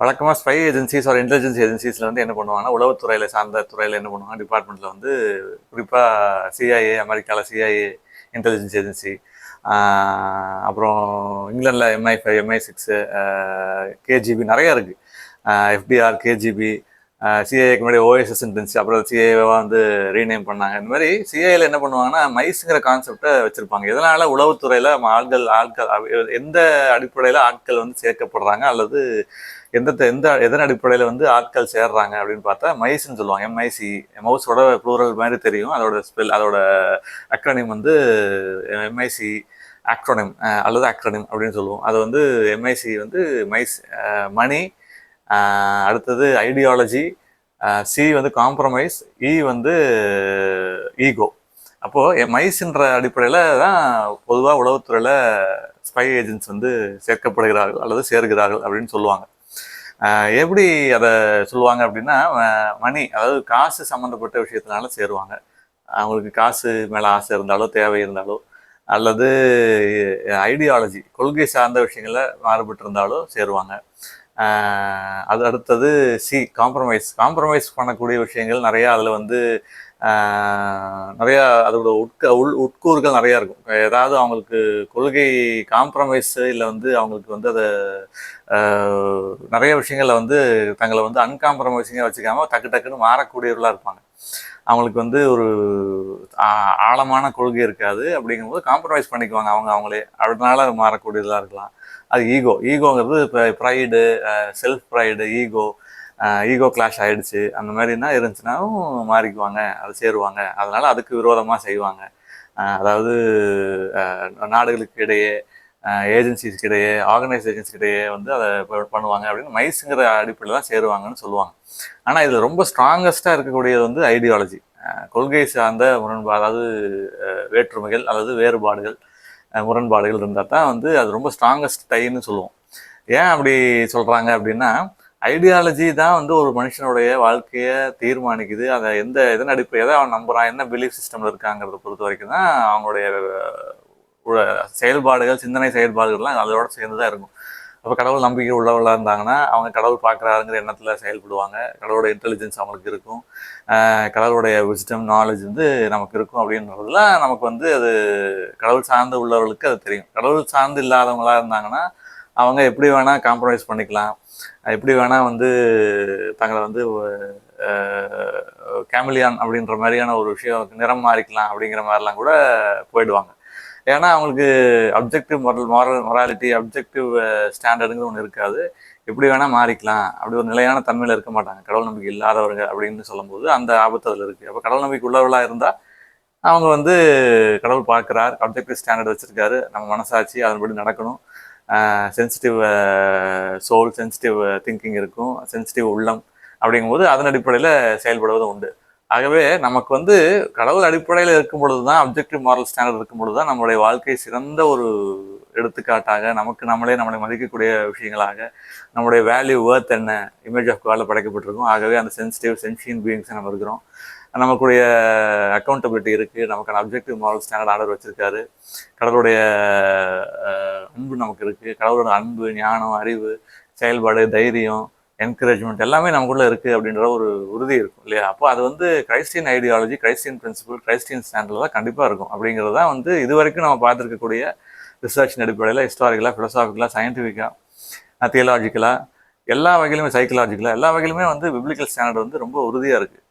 வழக்கமாக spy agencies ஒரு intelligence ஏஜென்சிஸில் வந்து என்ன பண்ணுவாங்கன்னா உளவுத்துறையில் சார்ந்த துறையில் என்ன பண்ணுவாங்க டிபார்ட்மெண்ட்டில் வந்து குறிப்பாக சிஐஏ அமெரிக்காவில் சிஐஏ இன்டெலிஜென்ஸ் ஏஜென்சி அப்புறம் இங்கிலாண்டில் MI five MI six KGB நிறையா இருக்குது எஃபிஆர் கேஜிபி சிஏக்கு முன்னாடி ஓஎஸ்எஸ் இருந்துச்சு. அப்புறம் சிஏவை வந்து ரீநேம் பண்ணாங்க. இந்த மாதிரி சிஏல என்ன பண்ணுவாங்கன்னா மைஸுங்கிற கான்செப்டை வச்சுருப்பாங்க. இதனால உளவுத்துறையில் ஆட்கள் ஆட்கள் எந்த அடிப்படையில் ஆட்கள் வந்து சேர்க்கப்படுறாங்க அல்லது எந்த எந்த எதன் அடிப்படையில் வந்து ஆட்கள் சேர்றாங்க அப்படின்னு பார்த்தா மைஸ்ன்னு சொல்லுவாங்க. எம்ஐசி மவுஸோட ப்ளூரல் மாதிரி தெரியும். அதோட ஸ்பெல் அதோட அக்ரனிம் வந்து எம்ஐசி ஆக்ரோனிம் அல்லது ஆக்ரோனிம் அப்படின்னு சொல்லுவோம். அது வந்து எம்ஐசி வந்து மைஸ் மணி அடுத்தது ஐடியாலஜி சி வந்து காம்ப்ரமைஸ் இ e வந்து ஈகோ அப்போது மைஸ்ன்ற அடிப்படையில் தான் பொதுவாக உளவுத்துறையில் ஸ்பை ஏஜென்ட்ஸ் வந்து சேர்க்கப்படுகிறார்கள் அல்லது சேர்கிறார்கள் அப்படின்னு சொல்லுவாங்க. எப்படி அதை சொல்லுவாங்க அப்படின்னா மணி அதாவது காசு சம்மந்தப்பட்ட விஷயத்தினால சேருவாங்க. அவங்களுக்கு காசு மேலே ஆசை இருந்தாலோ தேவை இருந்தாலோ அல்லது ஐடியாலஜி கொள்கை சார்ந்த விஷயங்களில் மாறுபட்டு இருந்தாலோ சேருவாங்க. அது அடுத்தது சி காம்ப்ரமைஸ் காம்ப்ரமைஸ் பண்ணக்கூடிய விஷயங்கள் நிறையா அதில் வந்து நிறையா அதோட உட்க உள் உட்கூறுகள் நிறையா இருக்கும். ஏதாவது அவங்களுக்கு கொள்கை காம்ப்ரமைஸ் இல்லை வந்து அவங்களுக்கு வந்து அதை நிறைய விஷயங்களில் வந்து தங்களை வந்து அன்காம்ப்ரமைஸிங்காக வச்சுக்காம டக்கு டக்குன்னு மாறக்கூடியவர்களாக இருப்பாங்க. அவங்களுக்கு வந்து ஒரு ஆ- ஆழமான கொள்கை இருக்காது. அப்படிங்கும்போது காம்ப்ரமைஸ் பண்ணிக்குவாங்க அவங்க அவங்களே. அதனால மாறக்கூடியதாக இருக்கலாம். அது ஈகோ ஈகோங்கிறது இப்போ pride self pride ego ego clash ஆயிடுச்சு. அந்த மாதிரினா இருந்துச்சுனாலும் மாறிக்குவாங்க அது சேருவாங்க. அதனால அதுக்கு விரோதமாக செய்வாங்க. அதாவது நாடுகளுக்கு இடையே ஏஜென்சிஸ்க்கு இடையே ஆர்கனைசேஷன்ஸ்க்கு இடையே வந்து அதை பண்ணுவாங்க அப்படின்னு மைஸுங்கிற அடிப்படையில் தான் சேருவாங்கன்னு சொல்லுவாங்க. ஆனால் இதில் ரொம்ப ஸ்ட்ராங்கஸ்ட்டாக இருக்கக்கூடியது வந்து ஐடியாலஜி கொள்கை சார்ந்த முரண்பாடு அதாவது வேற்றுமைகள் அல்லது வேறுபாடுகள் முரண்பாடுகள் இருந்தால் தான் வந்து அது ரொம்ப ஸ்ட்ராங்கஸ்ட் டைன்னு சொல்லுவோம். ஏன் அப்படி சொல்கிறாங்க அப்படின்னா ஐடியாலஜி தான் வந்து ஒரு மனுஷனுடைய வாழ்க்கையை தீர்மானிக்குது. அதை எந்த எதன் அடிப்படை எதை அவன் நம்புறான்? என்ன பிலீஃப் சிஸ்டம்ல இருக்காங்கிறத பொறுத்த வரைக்கும் தான் அவங்களுடைய செயல்பாடுகள் சிந்தனை செயல்பாடுகள்லாம் அதோட சேர்ந்து தான் இருக்கும். அப்போ கடவுள் நம்பிக்கை உள்ளவர்களாக இருந்தாங்கன்னா அவங்க கடவுள் பார்க்குறாருங்கிற எண்ணத்தில் செயல்படுவாங்க. கடவுளோட இன்டெலிஜென்ஸ் அவங்களுக்கு இருக்கும். கடவுளுடைய விஸ்டம் நாலேஜ் வந்து நமக்கு இருக்கும் அப்படின்றதுலாம் நமக்கு வந்து அது கடவுள் சார்ந்து உள்ளவர்களுக்கு அது தெரியும். கடவுள் சார்ந்து இல்லாதவங்களா இருந்தாங்கன்னா அவங்க எப்படி வேணால் காம்ப்ரமைஸ் பண்ணிக்கலாம். எப்படி வேணால் வந்து தங்களை வந்து கேமிலியான் அப்படின்ற மாதிரியான ஒரு விஷயம் நிறம் மாறிக்கலாம் அப்படிங்கிற மாதிரிலாம் கூட போயிடுவாங்க. ஏன்னா அவங்களுக்கு objective moral moral morality objective ஸ்டாண்டர்டுங்கிற ஒன்று இருக்காது. எப்படி வேணால் மாறிக்கலாம். அப்படி ஒரு நிலையான தன்மையில் இருக்க மாட்டாங்க. கடவுள் நம்பிக்கை இல்லாதவர்கள் அப்படின்னு சொல்லும்போது அந்த ஆபத்து அதில் இருக்குது அப்போ கடவுள் நம்பிக்கை உள்ளவர்களாக இருந்தால் அவங்க வந்து கடவுள் பார்க்குறார் அப்ஜெக்டிவ் ஸ்டாண்டர்ட் வச்சுருக்காரு. நம்ம மனசாட்சி அதன்படி நடக்கணும். சென்சிட்டிவ் சோல் சென்சிட்டிவ் திங்கிங் இருக்கும் சென்சிட்டிவ் உள்ளம் அப்படிங்கும்போது அதன் அடிப்படையில் செயல்படுவது உண்டு. ஆகவே நமக்கு வந்து கடவுள் அடிப்படையில் இருக்கும் பொழுது தான் அப்ஜெக்டிவ் மாரல் ஸ்டாண்டர்ட் இருக்கும் பொழுது தான் நம்மளுடைய வாழ்க்கை சிறந்த ஒரு எடுத்துக்காட்டாக நமக்கு நம்மளே நம்மளை மதிக்கக்கூடிய விஷயங்களாக நம்மளுடைய வேல்யூ வேர்த் என்ன இமேஜ் ஆஃப் காலில் படைக்கப்பட்டிருக்கும். ஆகவே அந்த சென்சிட்டிவ் சென்ஷியன் பீயிங்ஸ் நம்ம இருக்கிறோம். நமக்குடைய அக்கௌண்டபிலிட்டி இருக்குது நமக்கான அப்ஜெக்டிவ் மாரல் ஸ்டாண்டர்ட் ஆர்டர் வச்சுருக்காரு. கடவுளுடைய அன்பு நமக்கு இருக்குது கடவுளோட அன்பு ஞானம் அறிவு செயல்பாடு தைரியம் என்கரேஜ்மெண்ட் எல்லாமே நமக்குள்ளே இருக்குது அப்படின்ற ஒரு உறுதி இருக்கும் இல்லையா? அப்போ அது வந்து கிரைஸ்டியன் ஐடியாலஜி கிரைஸ்டியன் பிரின்சிபல் கிரைஸ்டியன் ஸ்டாண்டர்டில் தான் கண்டிப்பாக இருக்கும். அப்படிங்கிறது தான் வந்து இது வரைக்கும் நம்ம பார்த்துருக்கக்கூடிய ரிசர்ச்சின் அடிப்படையில் ஹிஸ்டாரிக்கலாக ஃபிலசாஃபிக்கலாக சயின்டிஃபிக்காக தியலாஜிக்கலாக எல்லா வகையிலுமே சைக்கலாஜிக்கலாக எல்லா வகையிலுமே வந்து பிப்ளிக்கல் ஸ்டாண்டர்ட் வந்து ரொம்ப உறுதியாக இருக்குது